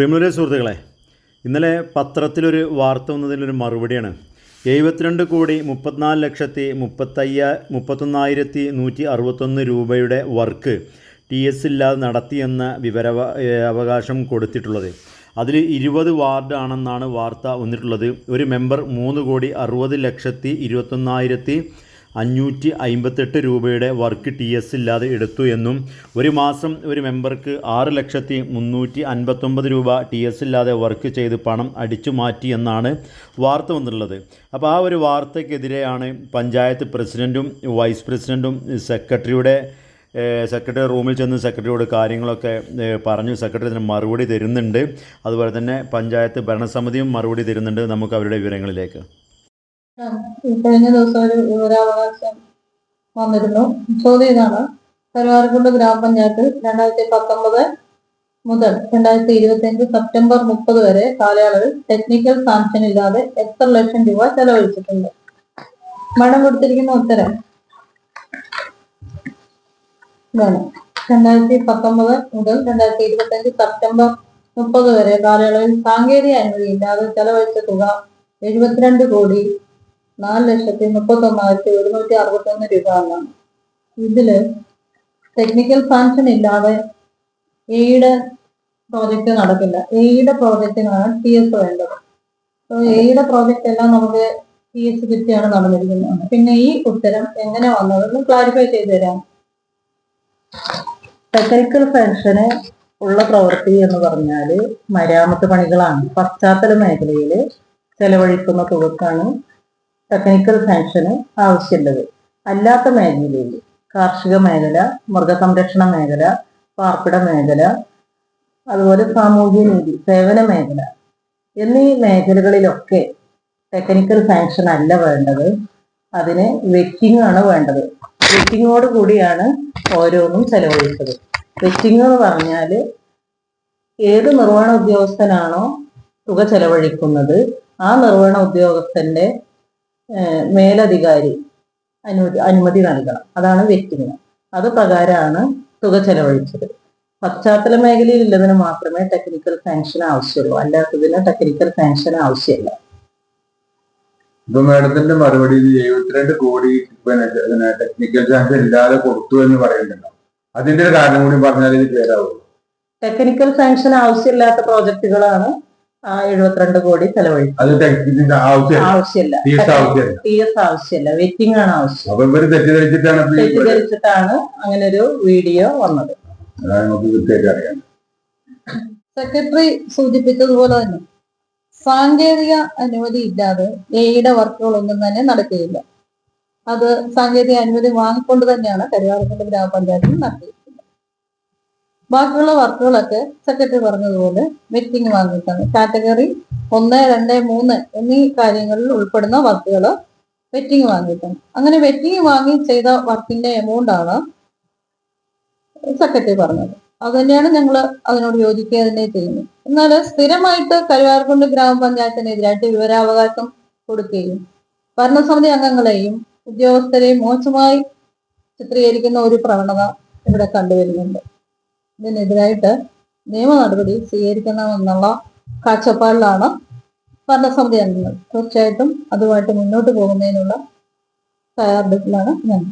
പ്രിയമുള്ള സുഹൃത്തുക്കളെ ഇന്നലെ പത്രത്തിലൊരു വാർത്ത വന്നതിലൊരു മറുപടിയാണ്. എഴുപത്തിരണ്ട് കോടി മുപ്പത്തിനാല് ലക്ഷത്തി മുപ്പത്തയ്യ മുപ്പത്തൊന്നായിരത്തി നൂറ്റി അറുപത്തൊന്ന് രൂപയുടെ വർക്ക് ടി എസ് ഇല്ലാതെ നടത്തിയെന്ന വിവര അവകാശം കൊടുത്തിട്ടുള്ളത്. അതിൽ ഇരുപത് വാർഡാണെന്നാണ് വാർത്ത വന്നിട്ടുള്ളത്. ഒരു മെമ്പർ മൂന്ന് കോടി അറുപത് ലക്ഷത്തി ഇരുപത്തൊന്നായിരത്തി അഞ്ഞൂറ്റി അമ്പത്തെട്ട് രൂപയുടെ വർക്ക് ടി എസ് ഇല്ലാതെ എടുത്തു എന്നും ഒരു മാസം ഒരു മെമ്പർക്ക് ആറ് ലക്ഷത്തി മുന്നൂറ്റി അൻപത്തൊമ്പത് രൂപ ടി എസ് ഇല്ലാതെ വർക്ക് ചെയ്ത് പണം അടിച്ചു മാറ്റി എന്നാണ് വാർത്ത വന്നിട്ടുള്ളത്. അപ്പോൾ ആ ഒരു വാർത്തയ്ക്കെതിരെയാണ് പഞ്ചായത്ത് പ്രസിഡന്റും വൈസ് പ്രസിഡന്റും സെക്രട്ടറിയുടെ സെക്രട്ടറി റൂമിൽ ചെന്ന് സെക്രട്ടറിയോട് കാര്യങ്ങളൊക്കെ പറഞ്ഞു. സെക്രട്ടറി ഇതിന് മറുപടി തരുന്നുണ്ട്. അതുപോലെ തന്നെ പഞ്ചായത്ത് ഭരണസമിതിയും മറുപടി തരുന്നുണ്ട് നമുക്ക് അവരുടെ വിവരങ്ങളിലേക്ക്. കഴിഞ്ഞ ദിവസം ഒരു വിവരാവകാശം വന്നിരുന്നു. ചോദ്യം ഇതാണ്. കരുവാരക്കുണ്ട് ഗ്രാമപഞ്ചായത്തിൽ രണ്ടായിരത്തി പത്തൊമ്പത് മുതൽ രണ്ടായിരത്തി ഇരുപത്തി അഞ്ച് സെപ്റ്റംബർ മുപ്പത് വരെ കാലയളവിൽ ടെക്നിക്കൽ സാങ്ഷൻ ഇല്ലാതെ എത്ര ലക്ഷം രൂപ ചെലവഴിച്ചിട്ടുണ്ട്? മണം കൊടുത്തിരിക്കുന്ന ഉത്തരം രണ്ടായിരത്തി പത്തൊമ്പത് മുതൽ രണ്ടായിരത്തി ഇരുപത്തി അഞ്ച് സെപ്റ്റംബർ മുപ്പത് വരെ കാലയളവിൽ സാങ്കേതിക അനുമതി ഇല്ലാതെ ചെലവഴിച്ച തുക എഴുപത്തിരണ്ട് കോടി നാല് ലക്ഷത്തി മുപ്പത്തി ഒന്നായിരത്തി ഒരുന്നൂറ്റി അറുപത്തി ഒന്ന് രൂപ എന്നാണ് ഇതിൽ ടെക്നിക്കൽ സാങ്ഷൻ ഇല്ലാതെ എയുടെ പ്രോജക്റ്റ് നടക്കില്ല. എയുടെ പ്രോജക്റ്റിനാണ് ടി എസ് വേണ്ടത്. അപ്പോൾ എയുടെ പ്രോജക്റ്റ് എല്ലാം നമുക്ക് ടി എസ് കിട്ടിയാണ് നടന്നിരിക്കുന്നത്. പിന്നെ ഈ ഉത്തരം എങ്ങനെ വന്നതെന്ന് ക്ലാരിഫൈ ചെയ്തു തരാം. ടെക്നിക്കൽ ഫംഗ്ഷന് ഉള്ള പ്രവൃത്തി എന്ന് പറഞ്ഞാൽ മരാമത്ത് പണികളാണ്. പശ്ചാത്തല മേഖലയിൽ ചെലവഴിക്കുന്ന തുകക്കാണ് ടെക്നിക്കൽ സാങ്ഷന് ആവശ്യമുള്ളത്. അല്ലാത്ത മേഖലയിൽ കാർഷിക മേഖല മൃഗസംരക്ഷണ മേഖല പാർപ്പിട മേഖല അതുപോലെ സാമൂഹ്യ നീതി സേവന മേഖല എന്നീ മേഖലകളിലൊക്കെ ടെക്നിക്കൽ സാങ്ഷൻ അല്ല വേണ്ടത്. അതിന് വെറ്റിംഗ് ആണ് വേണ്ടത്. വെറ്റിങ്ങോട് കൂടിയാണ് ഓരോന്നും ചെലവഴിച്ചത്. വെറ്റിംഗ് എന്ന് പറഞ്ഞാൽ ഏത് നിർവഹണ ഉദ്യോഗസ്ഥനാണോ തുക ചെലവഴിക്കുന്നത്. ആ നിർവഹണ ഉദ്യോഗസ്ഥന്റെ മേലധികാരി അനുമതി അനുമതി നൽകണം. അതാണ് വെറ്റിംഗ് അത് പ്രകാരമാണ് തുക ചെലവഴിച്ചത്. പശ്ചാത്തല മേഖലയിൽ ഉള്ളതിന് മാത്രമേ ടെക്നിക്കൽ സാങ്ഷൻ ആവശ്യമുള്ളൂ. അല്ലാത്തതിന് ടെക്നിക്കൽ സാങ്ഷൻ ആവശ്യമില്ല. ഇപ്പൊ മാഡത്തിന്റെ മറുപടിയിൽ എഴുപത്തിരണ്ട് കോടി ടെക്നിക്കൽ സാങ്ഷൻ ഇല്ലാതെ കൊടുത്തു എന്ന് പറയുന്നുണ്ടോ. അതിന്റെ ഒരു കാരണം കൂടി പറഞ്ഞാൽ ഇത് പേരാവും ടെക്നിക്കൽ സാങ്ഷൻ ആവശ്യമില്ലാത്ത പ്രോജക്റ്റുകളാണ് എഴുപത്തിരണ്ട് കോടി ചെലവഴിക്കും ആവശ്യമില്ല. ആവശ്യമില്ല. ടി എസ് ആവശ്യമില്ല. വെറ്റിംഗ് ആണ് ആവശ്യം. തെറ്റിദ്ധരിച്ചിട്ടാണ് അങ്ങനെ ഒരു വീഡിയോ വന്നത്. സെക്രട്ടറി സൂചിപ്പിച്ചതുപോലെ തന്നെ സാങ്കേതിക അനുമതി ഇല്ലാതെ എയുടെ വർക്കുകളൊന്നും തന്നെ നടക്കുകയില്ല. അത് സാങ്കേതിക അനുമതി വാങ്ങിക്കൊണ്ട് തന്നെയാണ് കരുവാരക്കുണ്ട് ഗ്രാമപഞ്ചായത്തിൽ നടത്തിയിരിക്കുന്നത് ബാക്കിയുള്ള വർക്കുകളൊക്കെ സെക്രട്ടറി പറഞ്ഞതുപോലെ വെറ്റിംഗ് വാങ്ങിയിട്ടാണ് കാറ്റഗറി ഒന്ന് രണ്ട് മൂന്ന് എന്നീ കാര്യങ്ങളിൽ ഉൾപ്പെടുന്ന വർക്കുകൾ വെറ്റിംഗ് വാങ്ങിയിട്ടാണ് അങ്ങനെ വെറ്റിംഗ് വാങ്ങി ചെയ്ത വർക്കിന്റെ എമൗണ്ട് ആണ് സെക്രട്ടറി പറഞ്ഞത്. അത് തന്നെയാണ് ഞങ്ങൾ അതിനോട് യോജിക്കുക തന്നെ ചെയ്യുന്നത്. എന്നാൽ സ്ഥിരമായിട്ട് കരുവാർക്കുണ്ട് ഗ്രാമപഞ്ചായത്തിനെതിരായിട്ട് വിവരാവകാശം കൊടുക്കുകയും ഭരണസമിതി അംഗങ്ങളെയും ഉദ്യോഗസ്ഥരെയും മോശമായി ചിത്രീകരിക്കുന്ന ഒരു പ്രവണത ഇവിടെ കണ്ടുവരുന്നുണ്ട്. ഇതിനെതിരായിട്ട് നിയമ നടപടി സ്വീകരിക്കണമെന്നുള്ള കാഴ്ചപ്പാടിലാണ് ഭരണസമിതി അംഗങ്ങൾ. തീർച്ചയായിട്ടും അതുമായിട്ട് മുന്നോട്ട് പോകുന്നതിനുള്ള തയ്യാറെടുപ്പിലാണ് ഞാൻ